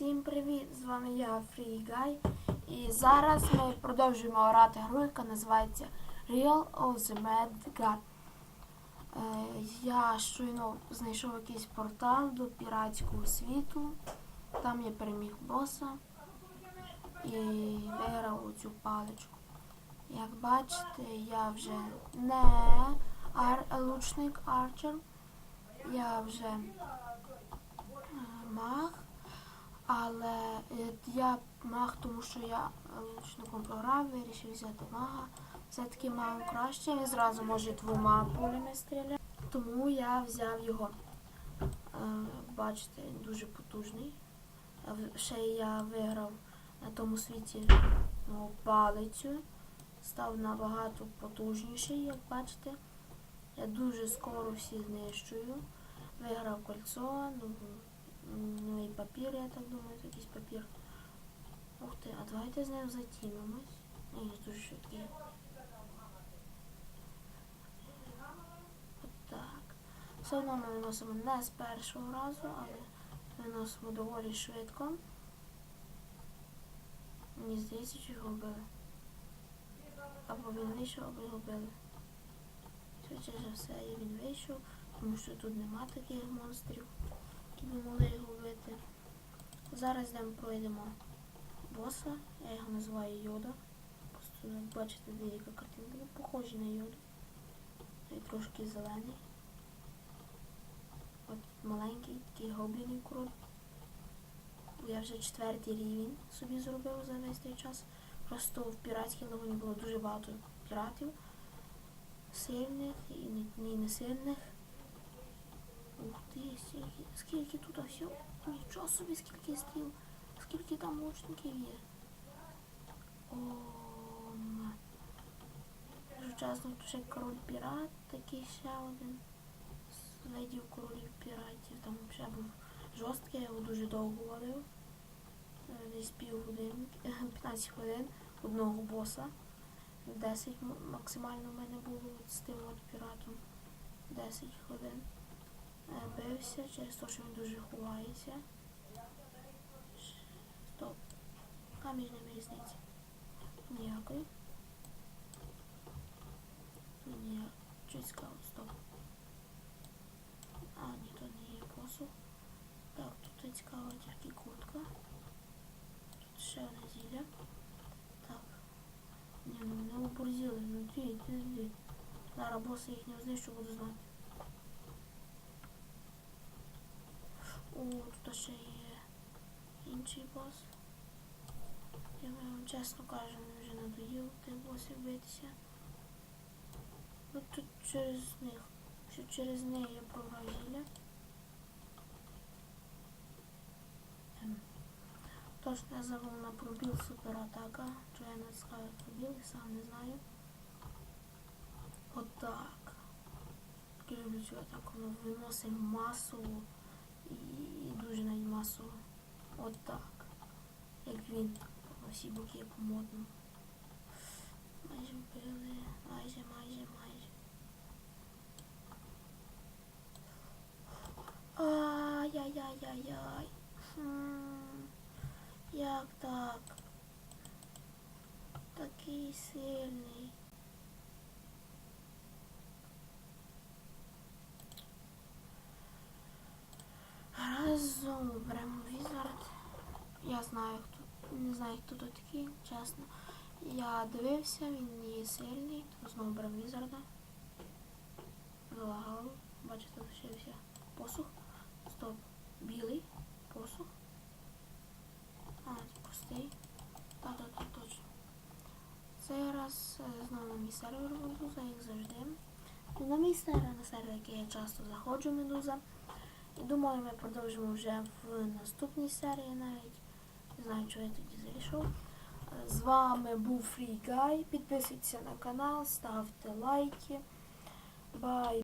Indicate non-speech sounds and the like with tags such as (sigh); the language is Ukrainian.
Всім привіт! З вами я Guy. І зараз ми продовжуємо грати гру, яка називається Real of the Mad God. Е, я щойно знайшов якийсь портал до піратського світу. Там я переміг боса і виграв оцю паличку. Як бачите, я вже не ар- лучник арчер, я вже е, маг. Але е, я маг, тому що я лучником програв, вирішив взяти мага. Все-таки магу краще, він зразу може двома пулями стріляти. Тому я взяв його. Е, Бачите, він дуже потужний. Ще я виграв на тому світі ну, палицю. Став набагато потужніший, як бачите. Я дуже скоро всі знищую. Виграв кольцо, ну, Ну і папір, я так думаю, якийсь папір. Ух ти, а давайте з ним затімимось. Ні, він дуже швидкий. Отак. Все одно ми виносимо не з першого разу, але виносимо доволі швидко. Мені здається, що його вбили. Або він вийшов, або його вбили. Швидше за все, він вийшов, тому що тут нема таких монстрів які ми могли його вбити. Зараз йдемо пройдемо боса. Я його називаю Йода. Просто як бачите, деяка картинка він похожий на йоду. І трошки зелений. От маленький такий гоблінний король. Я вже четвертий рівень собі зробив за весь той час. Просто в піратській лагуні було дуже багато піратів. Сильних і не сильних. Ух скільки, тут все. Нічого собі, скільки стріл, скільки там лучників є. О, м. Дуже тут ще король пірат, такий ще один. З видів королів піратів. Там ще був жорсткий, я його дуже довго ловив. Е, Десь пів години, (laughs) 15 хвилин одного боса. 10 максимально в мене було з тим от піратом. 10 хвилин бився через те, що він дуже ховається. Стоп. А між ними різниця? Ніякої. Ні, щось цікаво, стоп. А, ні, то не є посух. Так, тут цікава тільки куртка. Тут ще одне зілля. Так. Ні, ну не оборзіли, ну дві, дві, дві. Зараз боса їхнього знищу буду знати. Тут ще є інший бос. Я вам чесно кажу, мені вже надоїло тих босів битися. Ну тут через них. Що через неї я програв зілля. Ем. Тож я забув на пробіл суператака. Чого я натискаю пробіл, і сам не знаю. Отак. Так. Я люблю цю атаку. Воно виносить масово і навіть. От так. Як він на всі боки по модному. Майже вбили. Майже, майже, майже. Ай-яй-яй-яй-яй. Як так? Такий сильний. Разом беремо Візард. Я знаю, хто не знаю, хто тут такий, чесно. Я дивився, він є сильний, тому знову беремо Візарда. Залагав. Бачите, лишився посух. Стоп. Білий посух. А, це простий. Так, так, так, точно. Цей раз е, знову на мій сервер Медуза, як завжди. На мій сервер, на сервер, який я часто заходжу Медуза. І думаю, ми продовжимо вже в наступній серії навіть. Не знаю, чого я тоді зайшов. З вами був FreeGuy. Підписуйтесь на канал, ставте лайки. Бай!